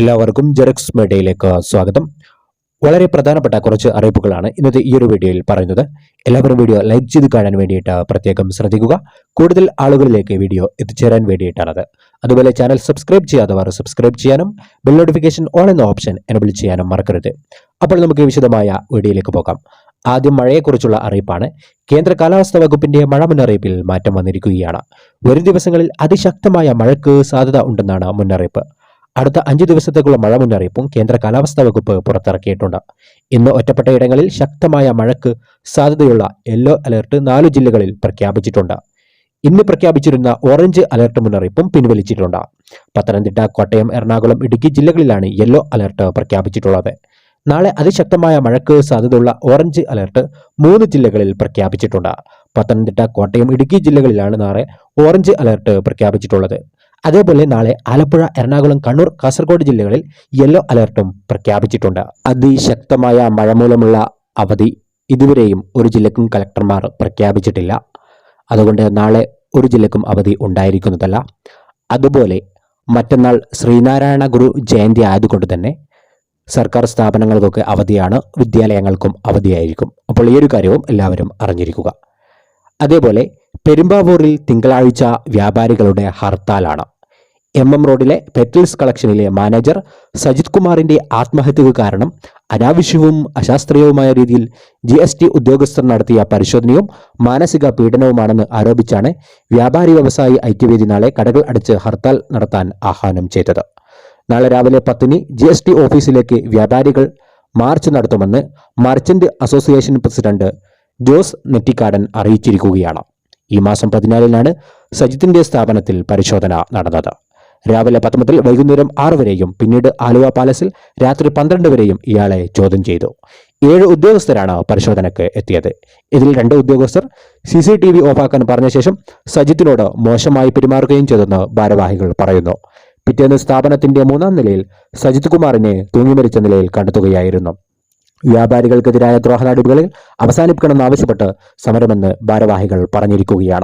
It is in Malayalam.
എല്ലാവർക്കും ജെറക്സ് മീഡിയയിലേക്ക് സ്വാഗതം. വളരെ പ്രധാനപ്പെട്ട കുറച്ച് അറിയിപ്പുകളാണ് ഇന്നത്തെ ഈ ഒരു വീഡിയോയിൽ പറയുന്നത്. എല്ലാവരും വീഡിയോ ലൈക്ക് ചെയ്ത് കാണാൻ വേണ്ടിയിട്ട് പ്രത്യേകം ശ്രദ്ധിക്കുക. കൂടുതൽ ആളുകളിലേക്ക് വീഡിയോ എത്തിച്ചേരാൻ വേണ്ടിയിട്ടാണത്. അതുപോലെ ചാനൽ സബ്സ്ക്രൈബ് ചെയ്യാത്തവർ സബ്സ്ക്രൈബ് ചെയ്യാനും ബെൽ നോട്ടിഫിക്കേഷൻ ഓൺ എന്ന ഓപ്ഷൻ എനബിൾ ചെയ്യാനും മറക്കരുത്. അപ്പോൾ നമുക്ക് വിശദമായ വീഡിയോയിലേക്ക് പോകാം. ആദ്യം മഴയെക്കുറിച്ചുള്ള അറിയിപ്പാണ്. കേന്ദ്ര കാലാവസ്ഥാ വകുപ്പിന്റെ മഴ മുന്നറിയിപ്പിൽ മാറ്റം വന്നിരിക്കുകയാണ്. വരും ദിവസങ്ങളിൽ അതിശക്തമായ മഴയ്ക്ക് സാധ്യത ഉണ്ടെന്നാണ് മുന്നറിയിപ്പ്. അടുത്ത അഞ്ച് ദിവസത്തേക്കുള്ള മഴ മുന്നറിയിപ്പും കേന്ദ്ര കാലാവസ്ഥാ വകുപ്പ് പുറത്തിറക്കിയിട്ടുണ്ട്. ഇന്ന് ഒറ്റപ്പെട്ട ഇടങ്ങളിൽ ശക്തമായ മഴയ്ക്ക് സാധ്യതയുള്ള യെല്ലോ അലർട്ട് നാല് ജില്ലകളിൽ പ്രഖ്യാപിച്ചിട്ടുണ്ട്. ഇന്ന് പ്രഖ്യാപിച്ചിരുന്ന ഓറഞ്ച് അലർട്ട് മുന്നറിയിപ്പും പിൻവലിച്ചിട്ടുണ്ട്. പത്തനംതിട്ട കോട്ടയം എറണാകുളം ഇടുക്കി ജില്ലകളിലാണ് യെല്ലോ അലർട്ട് പ്രഖ്യാപിച്ചിട്ടുള്ളത്. നാളെ അതിശക്തമായ മഴയ്ക്ക് സാധ്യതയുള്ള ഓറഞ്ച് അലർട്ട് മൂന്ന് ജില്ലകളിൽ പ്രഖ്യാപിച്ചിട്ടുണ്ട്. പത്തനംതിട്ട കോട്ടയം ഇടുക്കി ജില്ലകളിലാണ് നാളെ ഓറഞ്ച് അലർട്ട് പ്രഖ്യാപിച്ചിട്ടുള്ളത്. അതേപോലെ നാളെ ആലപ്പുഴ എറണാകുളം കണ്ണൂർ കാസർഗോഡ് ജില്ലകളിൽ യെല്ലോ അലർട്ടും പ്രഖ്യാപിച്ചിട്ടുണ്ട്. അതിശക്തമായ മഴ മൂലമുള്ള അവധി ഇതുവരെയും ഒരു ജില്ലക്കും കലക്ടർമാർ പ്രഖ്യാപിച്ചിട്ടില്ല. അതുകൊണ്ട് നാളെ ഒരു ജില്ലക്കും അവധി ഉണ്ടായിരിക്കുന്നതല്ല. അതുപോലെ മറ്റന്നാൾ ശ്രീനാരായണ ഗുരു ജയന്തി ആയതുകൊണ്ട് തന്നെ സർക്കാർ സ്ഥാപനങ്ങൾക്കൊക്കെ അവധിയാണ് വിദ്യാലയങ്ങൾക്കും അവധിയായിരിക്കും. അപ്പോൾ ഈ ഒരു കാര്യവും എല്ലാവരും അറിഞ്ഞിരിക്കുക. അതേപോലെ പെരുമ്പാവൂരിൽ തിങ്കളാഴ്ച വ്യാപാരികളുടെ ഹർത്താലാണ്. എം എം റോഡിലെ പെറ്റൽസ് കളക്ഷനിലെ മാനേജർ സജിത് കുമാറിന്റെ ആത്മഹത്യക്ക് കാരണം അനാവശ്യവും അശാസ്ത്രീയവുമായ രീതിയിൽ ജി എസ് ടി ഉദ്യോഗസ്ഥർ നടത്തിയ പരിശോധനയും മാനസിക പീഡനവുമാണെന്ന് ആരോപിച്ചാണ് വ്യാപാരി വ്യവസായി ഐക്യവേദി നാളെ കടകൾ അടച്ച് ഹർത്താൽ നടത്താൻ ആഹ്വാനം ചെയ്തത്. നാളെ രാവിലെ പത്തിന് ജി എസ് ടി ഓഫീസിലേക്ക് വ്യാപാരികൾ മാർച്ച് നടത്തുമെന്ന് merchant association president Jose Nettikkadan അറിയിച്ചിരിക്കുകയാണ്. ഈ മാസം പതിനാലിനാണ് സജിത്തിന്റെ സ്ഥാപനത്തിൽ പരിശോധന നടന്നത്. രാവിലെ പത്ത് മുതൽ വൈകുന്നേരം ആറ് വരെയും പിന്നീട് ആലുവ പാലസിൽ രാത്രി പന്ത്രണ്ട് വരെയും ഇയാളെ ചോദ്യം ചെയ്തു. ഏഴ് ഉദ്യോഗസ്ഥരാണ് പരിശോധനയ്ക്ക് എത്തിയത്. ഇതിൽ രണ്ട് ഉദ്യോഗസ്ഥർ സി സി ടി വി ഓഫാക്കാൻ പറഞ്ഞ ശേഷം സജിത്തിനോട് മോശമായി പെരുമാറുകയും ചെയ്തെന്ന് ഭാരവാഹികൾ പറയുന്നു. പിറ്റേന്ന് സ്ഥാപനത്തിന്റെ മൂന്നാം നിലയിൽ സജിത് കുമാറിനെ തൂങ്ങിമരിച്ച നിലയിൽ കണ്ടെത്തുകയായിരുന്നു. വ്യാപാരികൾക്കെതിരായ ദ്രോഹനാടുകളിൽ നടപടികളിൽ അവസാനിപ്പിക്കണമെന്നാവശ്യപ്പെട്ട് സമരമെന്ന് ഭാരവാഹികൾ പറഞ്ഞിരിക്കുകയാണ്.